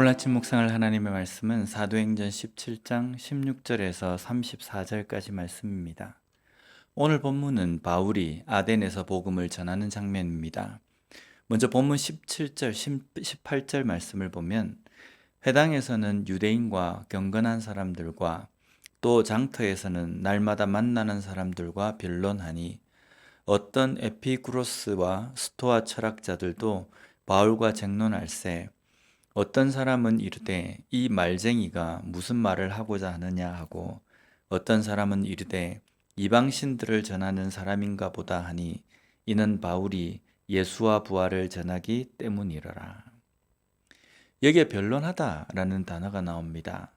오늘 아침 묵상할 하나님의 말씀은 사도행전 17장 16절에서 34절까지 말씀입니다. 오늘 본문은 바울이 아덴에서 복음을 전하는 장면입니다. 먼저 본문 17절, 18절 말씀을 보면 회당에서는 유대인과 경건한 사람들과 또 장터에서는 날마다 만나는 사람들과 변론하니 어떤 에피쿠로스와 스토아 철학자들도 바울과 쟁론할세 어떤 사람은 이르되 이 말쟁이가 무슨 말을 하고자 하느냐 하고 어떤 사람은 이르되 이방신들을 전하는 사람인가 보다 하니 이는 바울이 예수와 부활을 전하기 때문이러라. 여기에 변론하다라는 단어가 나옵니다.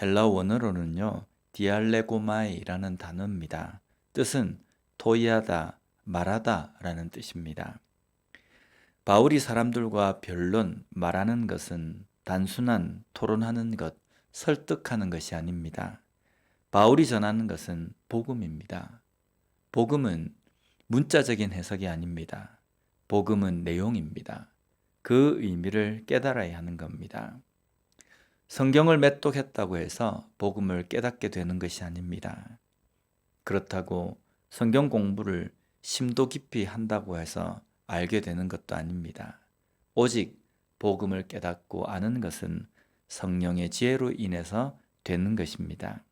헬라 원어로는요, 디알레고마이라는 단어입니다. 뜻은 토의하다, 말하다라는 뜻입니다. 바울이 사람들과 변론, 말하는 것은 단순한 토론하는 것, 설득하는 것이 아닙니다. 바울이 전하는 것은 복음입니다. 복음은 문자적인 해석이 아닙니다. 복음은 내용입니다. 그 의미를 깨달아야 하는 겁니다. 성경을 매독했다고 해서 복음을 깨닫게 되는 것이 아닙니다. 그렇다고 성경 공부를 심도 깊이 한다고 해서 알게 되는 것도 아닙니다. 오직 복음을 깨닫고 아는 것은 성령의 지혜로 인해서 되는 것입니다.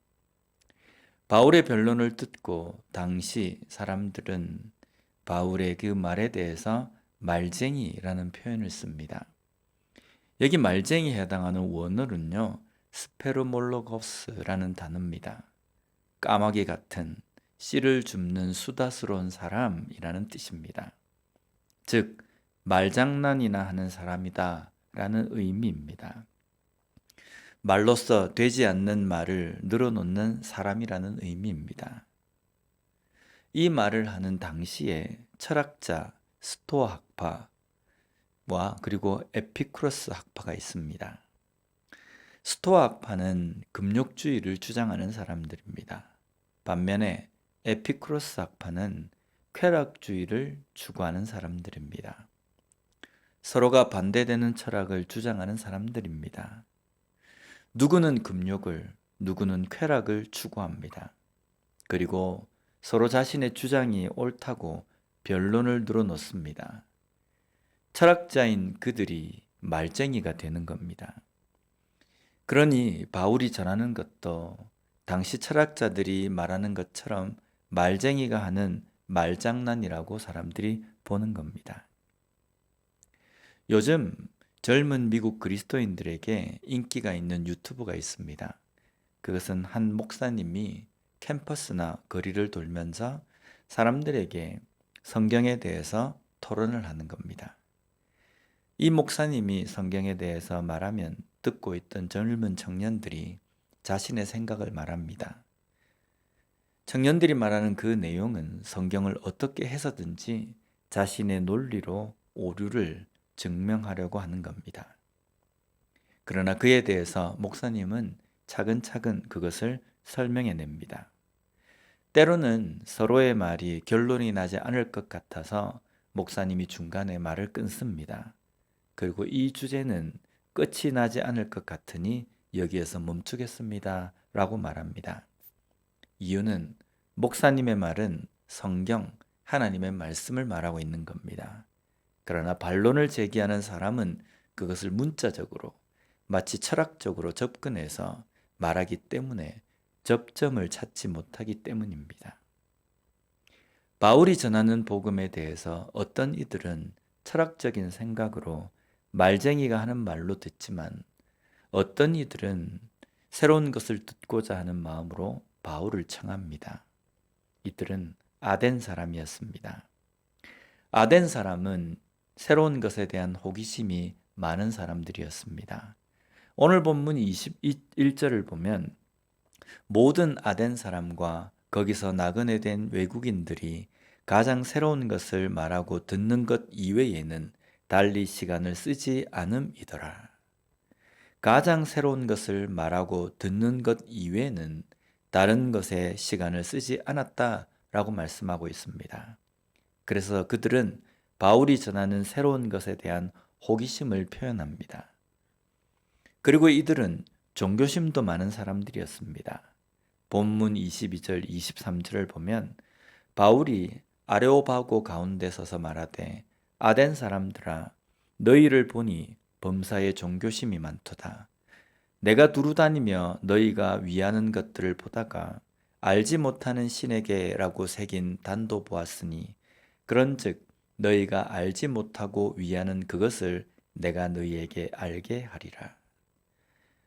바울의 변론을 듣고 당시 사람들은 바울의 그 말에 대해서 말쟁이라는 표현을 씁니다. 여기 말쟁이에 해당하는 원어는요, 스페르몰로거스라는 단어입니다. 까마귀 같은 씨를 줍는 수다스러운 사람이라는 뜻입니다. 즉 말장난이나 하는 사람이다 라는 의미입니다. 말로써 되지 않는 말을 늘어놓는 사람이라는 의미입니다. 이 말을 하는 당시에 철학자 스토아 학파와 그리고 에피크로스 학파가 있습니다. 스토아 학파는 금욕주의를 주장하는 사람들입니다. 반면에 에피크로스 학파는 쾌락주의를 추구하는 사람들입니다. 서로가 반대되는 철학을 주장하는 사람들입니다. 누구는 금욕을, 누구는 쾌락을 추구합니다. 그리고 서로 자신의 주장이 옳다고 변론을 늘어놓습니다. 철학자인 그들이 말쟁이가 되는 겁니다. 그러니 바울이 전하는 것도 당시 철학자들이 말하는 것처럼 말쟁이가 하는 말장난이라고 사람들이 보는 겁니다. 요즘 젊은 미국 그리스도인들에게 인기가 있는 유튜브가 있습니다. 그것은 한 목사님이 캠퍼스나 거리를 돌면서 사람들에게 성경에 대해서 토론을 하는 겁니다. 이 목사님이 성경에 대해서 말하면 듣고 있던 젊은 청년들이 자신의 생각을 말합니다. 청년들이 말하는 그 내용은 성경을 어떻게 해서든지 자신의 논리로 오류를 증명하려고 하는 겁니다. 그러나 그에 대해서 목사님은 차근차근 그것을 설명해 냅니다. 때로는 서로의 말이 결론이 나지 않을 것 같아서 목사님이 중간에 말을 끊습니다. 그리고 이 주제는 끝이 나지 않을 것 같으니 여기에서 멈추겠습니다. 라고 말합니다. 이유는 목사님의 말은 성경, 하나님의 말씀을 말하고 있는 겁니다. 그러나 반론을 제기하는 사람은 그것을 문자적으로 마치 철학적으로 접근해서 말하기 때문에 접점을 찾지 못하기 때문입니다. 바울이 전하는 복음에 대해서 어떤 이들은 철학적인 생각으로 말쟁이가 하는 말로 듣지만 어떤 이들은 새로운 것을 듣고자 하는 마음으로 바울을 청합니다. 이들은 아덴 사람이었습니다. 아덴 사람은 새로운 것에 대한 호기심이 많은 사람들이었습니다. 오늘 본문 21절을 보면 모든 아덴 사람과 거기서 나그네 된 외국인들이 가장 새로운 것을 말하고 듣는 것 이외에는 달리 시간을 쓰지 않음이더라. 가장 새로운 것을 말하고 듣는 것 이외에는 다른 것에 시간을 쓰지 않았다라고 말씀하고 있습니다. 그래서 그들은 바울이 전하는 새로운 것에 대한 호기심을 표현합니다. 그리고 이들은 종교심도 많은 사람들이었습니다. 본문 22절 23절을 보면 바울이 아레오바고 가운데 서서 말하되 아덴 사람들아 너희를 보니 범사에 종교심이 많도다. 내가 두루다니며 너희가 위하는 것들을 보다가 알지 못하는 신에게라고 새긴 단도 보았으니 그런즉 너희가 알지 못하고 위하는 그것을 내가 너희에게 알게 하리라.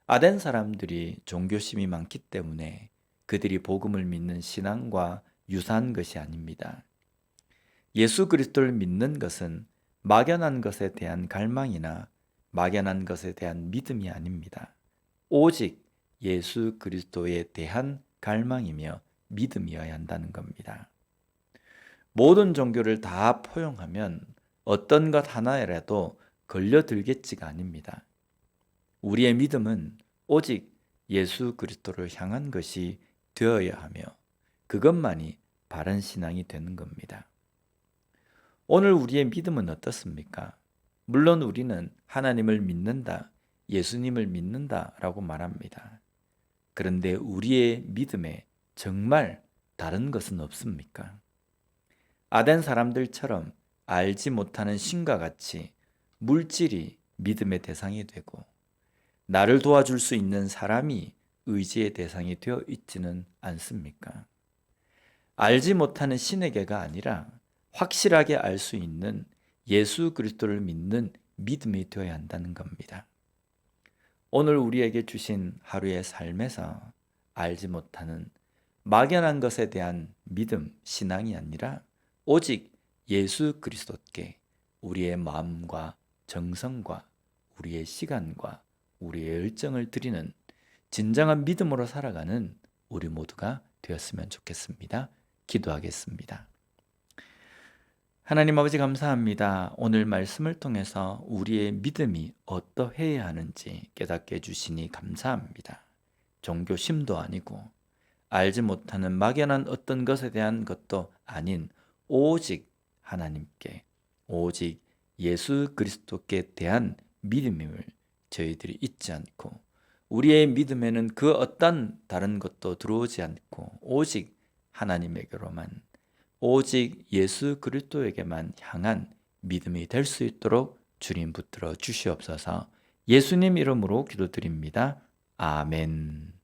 아덴 사람들이 종교심이 많기 때문에 그들이 복음을 믿는 신앙과 유사한 것이 아닙니다. 예수 그리스도를 믿는 것은 막연한 것에 대한 갈망이나 막연한 것에 대한 믿음이 아닙니다. 오직 예수 그리스도에 대한 갈망이며 믿음이어야 한다는 겁니다. 모든 종교를 다 포용하면 어떤 것 하나에라도 걸려들겠지가 아닙니다. 우리의 믿음은 오직 예수 그리스도를 향한 것이 되어야 하며 그것만이 바른 신앙이 되는 겁니다. 오늘 우리의 믿음은 어떻습니까? 물론 우리는 하나님을 믿는다, 예수님을 믿는다라고 말합니다. 그런데 우리의 믿음에 정말 다른 것은 없습니까? 아덴 사람들처럼 알지 못하는 신과 같이 물질이 믿음의 대상이 되고 나를 도와줄 수 있는 사람이 의지의 대상이 되어 있지는 않습니까? 알지 못하는 신에게가 아니라 확실하게 알 수 있는 예수 그리스도를 믿는 믿음이 되어야 한다는 겁니다. 오늘 우리에게 주신 하루의 삶에서 알지 못하는 막연한 것에 대한 믿음, 신앙이 아니라 오직 예수 그리스도께 우리의 마음과 정성과 우리의 시간과 우리의 열정을 드리는 진정한 믿음으로 살아가는 우리 모두가 되었으면 좋겠습니다. 기도하겠습니다. 하나님 아버지 감사합니다. 오늘 말씀을 통해서 우리의 믿음이 어떠해야 하는지 깨닫게 해주시니 감사합니다. 종교심도 아니고 알지 못하는 막연한 어떤 것에 대한 것도 아닌 오직 하나님께 오직 예수 그리스도께 대한 믿음임을 저희들이 잊지 않고 우리의 믿음에는 그 어떤 다른 것도 들어오지 않고 오직 하나님에게로만 오직 예수 그리스도에게만 향한 믿음이 될 수 있도록 주님 붙들어 주시옵소서. 예수님 이름으로 기도드립니다. 아멘.